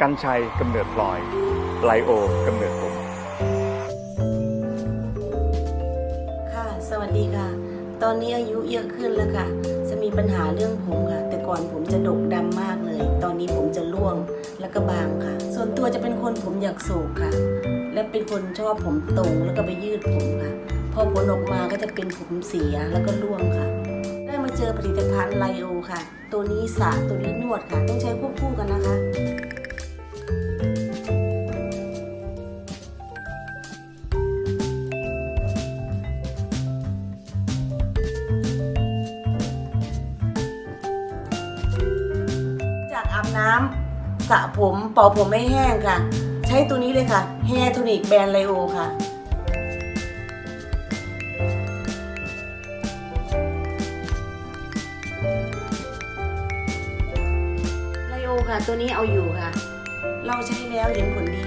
กันชัยกำเนิดพลอยไลโอกำเนิดผมค่ะ สวัสดีค่ะ ตอนนี้อายุเยอะขึ้นแล้วค่ะ จะมีปัญหาเรื่องผมค่ะ แต่ก่อนผมจะดกดำมากเลย ตอนนี้ผมจะร่วงแล้วก็บางค่ะ ส่วนตัวจะเป็นคนผมอยากโศกค่ะ และเป็นคนชอบผมตรงแล้วก็ไปยืดผมค่ะ พอผลออกมาก็จะเป็นผมเสียแล้วก็ร่วงค่ะ ได้มาเจอผลิตภัณฑ์ไลโอค่ะ ตัวนี้สระตัวนี้นวดค่ะ ต้องใช้ควบ น้ำสระผมเป่าผมไม่แห้งค่ะ ใช้ตัวนี้เลยค่ะ Hair Tonic แบรนด์ไลโอค่ะไลโอค่ะ ตัวนี้เอาอยู่ค่ะ เราใช้แล้วเห็นผลดี